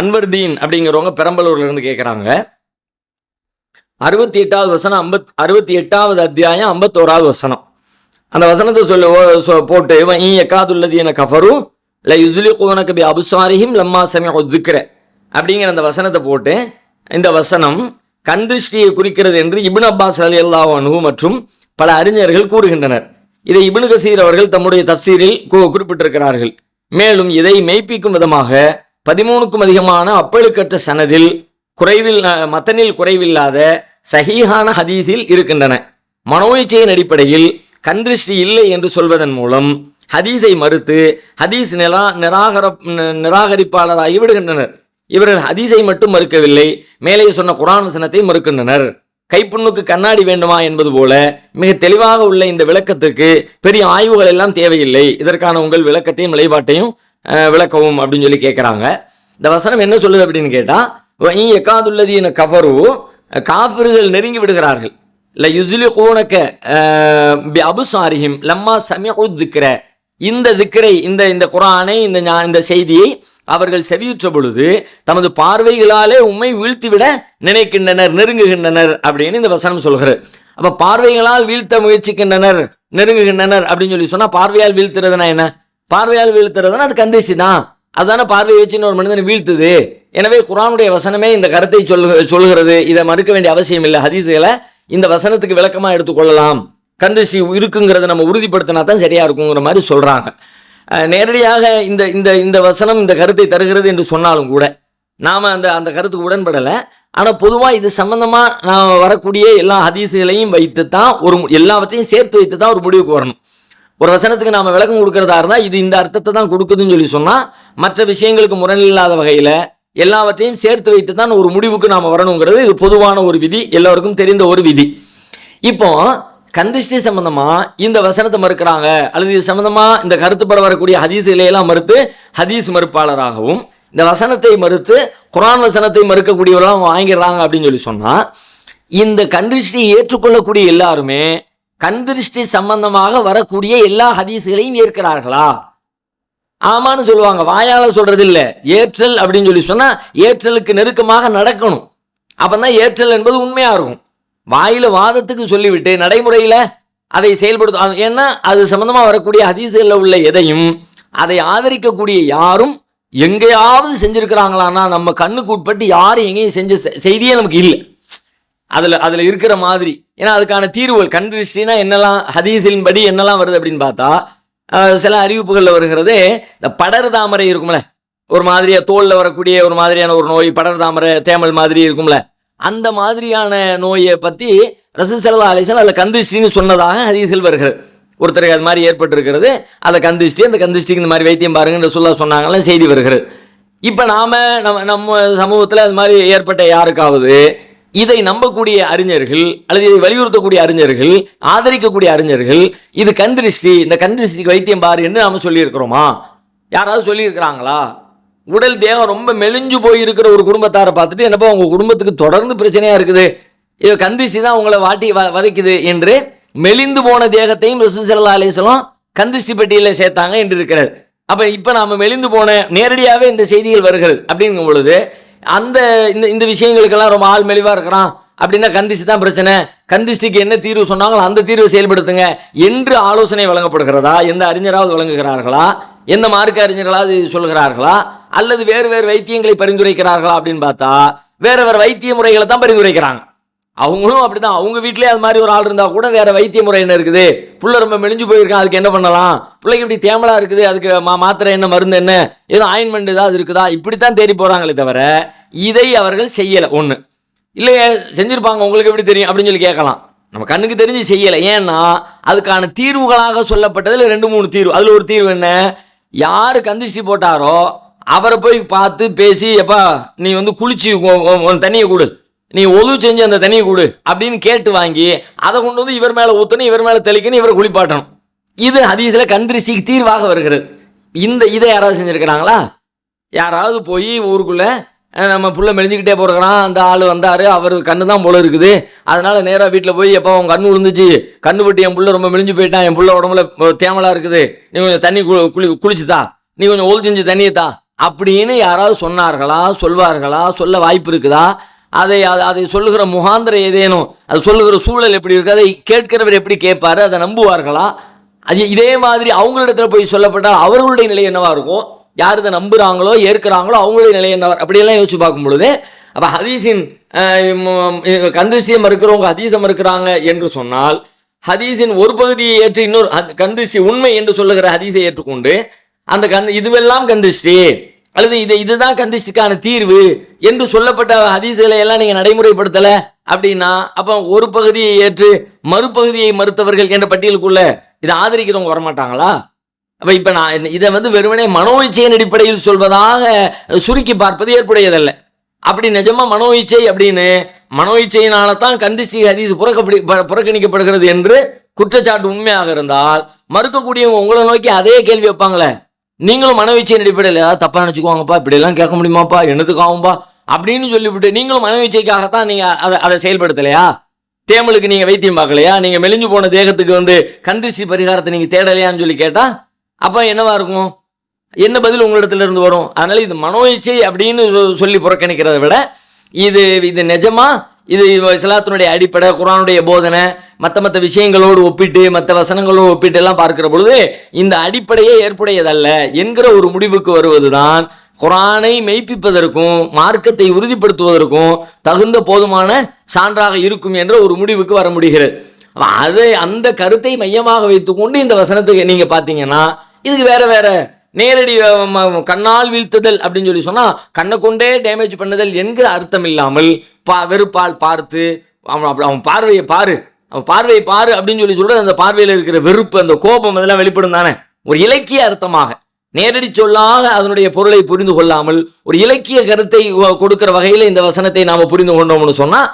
அன்வர்தீன் அப்படிங்கிறவங்க பெரம்பலூர்ல இருந்து கேட்குறாங்க அறுபத்தி எட்டாவது வசனம் ஐம்பத் அறுபத்தி எட்டாவது அத்தியாயம் ஐம்பத்தோராவது வசனம். அந்த வசனத்தை சொல்ல ஓ- சொ- போட்டு எக்காதுள்ளது என கஃபரும் ல யுஸ்லி கோனக்கு பி அபுசாரியும் லம்மா சமய ஒதுக்கிற அப்படிங்கிற அந்த வசனத்தை போட்டு இந்த வசனம் கண் திருஷ்டியை குறிக்கிறது என்று இபின் அப்பாஸ் அலி அல்லாஹ் மற்றும் பல அறிஞர்கள் கூறுகின்றனர். இதை இபின் கசீர் அவர்கள் தம்முடைய தப்சீரில் குறிப்பிட்டிருக்கிறார்கள். மேலும் இதை மெய்ப்பிக்கும் விதமாக பதிமூணுக்கும் அதிகமான அப்பழுக்கற்ற சனதில் குறைவில் மத்தனில் குறைவில்லாத சஹீஹான ஹதீஸில் இருக்கின்றன. மனோயிச்சையின் அடிப்படையில் கன்றிஷ்டி இல்லை என்று சொல்வதன் மூலம் ஹதீஸை மறுத்து ஹதீஸ் நிரா நிராகர ந- நிராகரிப்பாளராகி விடுகின்றனர். இவர்கள் ஹதீஸை மட்டும் மறுக்கவில்லை மேலே சொன்ன குரான் வசனத்தை மறுக்கின்றனர். கைப்புண்ணுக்கு கண்ணாடி வேண்டுமா என்பது போல மிக தெளிவாக உள்ள இந்த விளக்கத்திற்கு பெரிய ஆய்வுகள் எல்லாம் தேவையில்லை. இதற்கான உங்கள் விளக்கத்தையும் நிலைப்பாட்டையும் விளக்கவும் அப்படின்னு சொல்லி கேட்குறாங்க இந்த வசனம் என்ன சொல்லுது அப்படின்னு கேட்டால் எக்காதுள்ளதீன கவரு காஃபிர்கள் நெருங்கி விடுகிறார்கள். இல்லை யுசிலி கூனக்க பி அபுசாரிஹிம் லம்மா சமிஉ திக்ர. இந்த திக்ரை இந்த இந்த குரானை இந்த இந்த செய்தியை அவர்கள் செவியுற்ற பொழுது தமது பார்வைகளாலே உண்மை வீழ்த்திவிட நினைக்கின்றனர் நெருங்குகின்றனர் அப்படின்னு இந்த வசனம் சொல்கிறது. அப்போ பார்வைகளால் வீழ்த்த முயற்சிக்கின்றனர் நெருங்குகின்றனர் அப்படின்னு சொல்லி சொன்னால் பார்வையால் வீழ்த்துறதுனா என்ன? பார்வையால் வீழ்த்துறதுன்னா அது கந்திசி தான் அதுதானே பார்வையை வச்சுன்னு ஒரு மனிதனை வீழ்த்துது. எனவே குரானுடைய வசனமே இந்த கருத்தை சொல்லு சொல்லுகிறது. இதை மறுக்க வேண்டிய அவசியம் இல்லை. ஹதீஸுகளை இந்த வசனத்துக்கு விளக்கமாக எடுத்துக்கொள்ளலாம் கந்திசி இருக்குங்கிறத நம்ம உறுதிப்படுத்தினா தான் சரியாக இருக்குங்கிற மாதிரி சொல்கிறாங்க நேரடியாக இந்த இந்த இந்த வசனம் இந்த கருத்தை தருகிறது என்று சொன்னாலும் கூட நாம் அந்த அந்த கருத்துக்கு உடன்படலை. ஆனால் பொதுவாக இது சம்பந்தமாக நாம் வரக்கூடிய எல்லா ஹதீஸுகளையும் வைத்து தான் ஒரு எல்லாவற்றையும் சேர்த்து வைத்து தான் ஒரு முடிவுக்கு வரணும். ஒரு வசனத்துக்கு நாம் விளக்கம் கொடுக்கறதா இருந்தால் இது இந்த அர்த்தத்தை தான் கொடுக்குதுன்னு சொல்லி சொன்னால் மற்ற விஷயங்களுக்கு முரணில்லாத வகையில் எல்லாவற்றையும் சேர்த்து வைத்து தான் ஒரு முடிவுக்கு நாம் வரணுங்கிறது இது பொதுவான ஒரு விதி எல்லோருக்கும் தெரிந்த ஒரு விதி. இப்போ கந்திஷ்டி சம்பந்தமா இந்த வசனத்தை மறுக்கிறாங்க அல்லது இது சம்பந்தமா இந்த கருத்துப்பட வரக்கூடிய ஹதீஸ்களையெல்லாம் மறுத்து ஹதீஸ் மறுப்பாளராகவும் இந்த வசனத்தை மறுத்து குரான் வசனத்தை மறுக்கக்கூடியவர்களாம் வாங்கிடுறாங்க அப்படின்னு சொல்லி சொன்னால் இந்த கண்டிஷ்டியை ஏற்றுக்கொள்ளக்கூடிய எல்லாருமே கண்திருஷ்டி சம்பந்தமாக வரக்கூடிய எல்லா ஹதீஸ்களையும் ஏற்கிறார்களா? ஆமான்னு சொல்லுவாங்க. வாயால் சொல்கிறது இல்லை ஏற்றல் அப்படின்னு சொல்லி சொன்னால் ஏற்றலுக்கு நெருக்கமாக நடக்கணும். அப்பதான் ஏற்றல் என்பது உண்மையாக இருக்கும். வாயில வாதத்துக்கு சொல்லிவிட்டு நடைமுறையில் அதை செயல்படுத்தும் ஏன்னா அது சம்மந்தமாக வரக்கூடிய ஹதீசுகளில் உள்ள எதையும் அதை ஆதரிக்கக்கூடிய யாரும் எங்கேயாவது செஞ்சிருக்கிறாங்களான்னா நம்ம கண்ணுக்கு உட்பட்டு யாரும் எங்கேயும் செஞ்ச செ- செய்தியே நமக்கு இல்லை. அதில் அதில் இருக்கிற மாதிரி ஏன்னா அதுக்கான தீர்வுகள் கண் என்னெல்லாம் ஹதீஸின் படி என்னெல்லாம் வருது அப்படின்னு பார்த்தா சில அறிவிப்புகளில் வருகிறது இந்த படர் தாமரை இருக்கும்ல. ஒரு மாதிரியாக தோலில் வரக்கூடிய ஒரு மாதிரியான ஒரு நோய் படர் தாமரை தேமல் மாதிரி இருக்கும்ல. அந்த மாதிரியான நோயை பற்றி ரசூல் செலவு அலிசன் அதில் கந்திஷ்டின்னு சொன்னதாக ஹதீஸில் வருகிறது. ஒருத்தருக்கு அது மாதிரி ஏற்பட்டிருக்கிறது. அதை கந்திஷ்டி அந்த கந்திஷ்டிக்கு இந்த மாதிரி வைத்தியம் பாருங்கன்ற சொல்ல சொன்னாங்கல்ல செய்தி வருகிறது. இப்போ நாம் நம்ம நம்ம சமூகத்தில் அது மாதிரி ஏற்பட்ட யாருக்காவது இதை நம்பக்கூடிய அறிஞர்கள் அல்லது இதை வலியுறுத்தக்கூடிய அறிஞர்கள் ஆதரிக்கக்கூடிய அறிஞர்கள் இது கந்திருஷ்டி இந்த கந்திருஷ்டிக்கு வைத்தியம் பாரு என்று நாம் சொல்லியிருக்கிறோமா? யாராவது சொல்லியிருக்கிறாங்களா? உடல் தேகம் ரொம்ப மெலிஞ்சு போய் இருக்கிற ஒரு குடும்பத்தாரை பார்த்துட்டு என்னப்பா உங்கள் குடும்பத்துக்கு தொடர்ந்து பிரச்சனையாக இருக்குது? இது கந்திஷ்டி தான் உங்களை வாட்டி வ- வதைக்குது என்று மெலிந்து போன தேகத்தையும் ரசூல் ஸல்லல்லாஹு அலைஹி கந்திஷ்டி பெட்டியில் சேர்த்தாங்க என்று இருக்கிறது அப்போ இப்போ நாம் மெலிந்து போன நேரடியாகவே இந்த செய்திகள் வருகிறது. அப்படிங்கும் பொழுது அந்த இந்த இந்த விஷயங்களுக்கெல்லாம் ரொம்ப ஆள் மெலிவாக இருக்கிறான். அப்படின்னா கந்திஷ்டி தான் பிரச்சனை. கந்திஷ்டிக்கு என்ன தீர்வு சொன்னாங்களோ அந்த தீர்வை செயல்படுத்துங்க. என்று ஆலோசனை வழங்கப்படுகிறதா? எந்த அறிஞராவது வழங்குகிறார்களா? எந்த மார்க்க அறிஞர்களாவது சொல்கிறார்களா? அல்லது வேறு வேறு வைத்தியங்களை பரிந்துரைக்கிறார்களா அப்படின்னு பார்த்தா வேற வேறு வைத்திய முறைகளை தான் பரிந்துரைக்கிறாங்க. அவங்களும் அப்படிதான். அவங்க வீட்டிலே அது மாதிரி ஒரு ஆள் இருந்தால் கூட வேற வைத்திய முறை என்ன இருக்குது. புள்ள ரொம்ப மெலிஞ்சு போயிருக்கான் அதுக்கு என்ன பண்ணலாம்? பிள்ளைக்கு இப்படி தேமலா இருக்குது அதுக்கு மா மாத்திரை என்ன மருந்து என்ன? ஏதோ ஆயின்மெண்ட் ஏதாவது இருக்குதா? இப்படித்தான் தேடி போறாங்களே தவிர இதை அவர்கள் செய்யலை. ஒன்று இல்லையே செஞ்சிருப்பாங்க உங்களுக்கு எப்படி தெரியும்? அப்படின்னு சொல்லி கேட்கலாம். நம்ம கண்ணுக்கு தெரிஞ்சு செய்யலை. ஏன்னா அதுக்கான தீர்வுகளாக சொல்லப்பட்டதில் ரெண்டு மூணு தீர்வு. அதில் ஒரு தீர்வு என்ன? யார் கந்திஷ்டி போட்டாரோ அவரை போய் பார்த்து பேசி எப்பா நீ வந்து குளிச்சு தண்ணியை கொடு. நீ ஒழு செஞ்சு அந்த தண்ணியை கொடு அப்படின்னு கேட்டு வாங்கி அதை கொண்டு வந்து இவர் மேலே ஊற்றணும் இவர் மேலே தெளிக்கணும் இவரை குளிப்பாட்டணும். இது ஹதீஸில் கந்திரிசிக்கு தீர்வாக வருகிறது. இந்த இதை யாராவது செஞ்சுருக்கிறாங்களா? யாராவது போய் ஊருக்குள்ளே நம்ம புள்ள மெலிஞ்சுக்கிட்டே போகிறான் அந்த ஆள் வந்தார் அவர் கண்ணு தான் போல இருக்குது. அதனால் நேராக வீட்டில் போய் எப்போ அவன் கண்ணு விழுந்துச்சு கண்ணு பட்டு என் புள்ள ரொம்ப மெலிஞ்சு போயிட்டான் என் புள்ள உடம்புல தேமலாக இருக்குது. நீ கொஞ்சம் தண்ணி கு- குளி குளிச்சுதா நீ கொஞ்சம் ஓல் செஞ்சு தண்ணியை தா. அப்படின்னு யாராவது சொன்னார்களா சொல்வார்களா சொல்ல வாய்ப்பு இருக்குதா? அதை அதை- அதை சொல்லுகிற முகாந்திரம் ஏதேனும் அது சொல்லுகிற சூழல் எப்படி இருக்குது அதை கேட்கிறவர் எப்படி கேட்பாரு அதை நம்புவார்களா? அது இதே மாதிரி அவங்களிடத்துல போய் சொல்லப்பட்டால் அவர்களுடைய நிலை என்னவாக இருக்கும்? யார் இதை நம்புகிறாங்களோ ஏற்கிறாங்களோ அவங்களுடைய நிலை என்னவா? அப்படியெல்லாம் யோசிச்சு பார்க்கும் பொழுது அப்போ ஹதீஸின் கந்திசியம் இருக்கிறவங்க ஹதீசம் இருக்கிறாங்க என்று சொன்னால் ஹதீஸின் ஒரு பகுதியை ஏற்று இன்னொரு கந்திசி உண்மை என்று சொல்லுகிற ஹதீஸை ஏற்றுக்கொண்டு அந்த கந்த இதுவெல்லாம் கந்திஷ்டி அல்லது இது இதுதான் கந்திஷ்டிக்கான தீர்வு என்று சொல்லப்பட்ட ஹதீசுகளை எல்லாம் நீங்கள் நடைமுறைப்படுத்தலை அப்படின்னா அப்போ ஒரு பகுதியை ஏற்று மறுபகுதியை மறுத்தவர்கள் என்ற பட்டியலுக்குள்ள இதை ஆதரிக்கிறவங்க வரமாட்டாங்களா? அப்போ இப்போ நான் இதை வந்து வெறுமனே மனோ இச்சையின் அடிப்படையில் சொல்வதாக சுருக்கி பார்ப்பது ஏற்புடையதல்ல. அப்படி நிஜமா மனோ இச்சை அப்படின்னு மனோ இச்சையினால தான் கந்திஷ்டி ஹதீஸ் புறக்கப்படி ப- புறக்கணிக்கப்படுகிறது என்று குற்றச்சாட்டு உண்மையாக இருந்தால் மறுக்கக்கூடியவங்க உங்களை நோக்கி அதே கேள்வி வைப்பாங்களே. நீங்களும் மனோ அடிப்படையில் ஏதாவது தப்பாக நினச்சிக்குவாங்கப்பா இப்படியெல்லாம் கேட்க முடியுமாப்பா என்னத்துக்கு ஆகும்பா அப்படின்னு சொல்லிவிட்டு நீங்களும் மனவீச்சைக்காகத்தான் நீங்கள் அதை அதை செயல்படுத்தலையா? தேமலுக்கு நீங்கள் வைத்தியம் பார்க்கலையா? நீங்கள் மெலிஞ்சு போன தேகத்துக்கு வந்து கந்திஷ்டி பரிகாரத்தை நீங்கள் தேடலையான்னு சொல்லி கேட்டால் அப்போ என்னவா இருக்கும்? என்ன பதில் உங்களிடத்துல இருந்து வரும்? அதனால் இது மனோ இச்சை அப்படின்னு சொ- சொல்லி புறக்கணிக்கிறதை விட இது இது நிஜமா? இது இஸ்லாத்தினுடைய அடிப்படை குரானுடைய போதனை மற்ற மற்ற விஷயங்களோடு ஒப்பிட்டு மற்ற வசனங்களோடு ஒப்பிட்டு எல்லாம் பார்க்கிற பொழுது இந்த அடிப்படையே ஏற்புடையதல்ல என்கிற ஒரு முடிவுக்கு வருவதுதான் குரானை மெய்ப்பிப்பதற்கும் மார்க்கத்தை உறுதிப்படுத்துவதற்கும் தகுந்த போதுமான சான்றாக இருக்கும் என்ற ஒரு முடிவுக்கு வர முடிகிறது. அதை அந்த கருத்தை மையமாக வைத்துக்கொண்டு இந்த வசனத்துக்கு நீங்கள் பார்த்தீங்கன்னா இதுக்கு வேற வேற நேரடி கண்ணால் வீழ்த்துதல் அப்படின்னு சொல்லி சொன்னால் கண்ணை கொண்டே டேமேஜ் பண்ணுதல் என்கிற அர்த்தம் இல்லாமல் பா வெறுப்பால் பார்த்து அவன் அப்படி அவன் பார்வையை பாரு அவன் பார்வையை பாரு அப்படின்னு சொல்லி சொல்றது அந்த பார்வையில் இருக்கிற வெறுப்பு அந்த கோபம் அதெல்லாம் வெளிப்படும் தானே. ஒரு இலக்கிய அர்த்தமாக. நேரடி சொல்லாக அதனுடைய பொருளை புரிந்து கொள்ளாமல் ஒரு இலக்கிய கருத்தை கொடுக்கிற வகையில் இந்த வசனத்தை நாம் புரிந்து கொண்டோம்னு சொன்னால்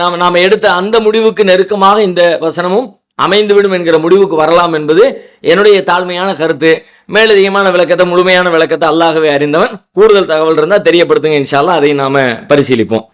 நாம் நாம் எடுத்த அந்த முடிவுக்கு நெருக்கமாக இந்த வசனமும் அமைந்துவிடும் என்கிற முடிவுக்கு வரலாம் என்பது என்னுடைய தாழ்மையான கருத்து. மேலதிகமான விளக்கத்தை முழுமையான விளக்கத்தை அல்லாகவே அறிந்தவன். கூடுதல் தகவல் இருந்தால் தெரியப்படுத்துங்க இன்ஷால்லாம் அதை நாம் பரிசீலிப்போம்.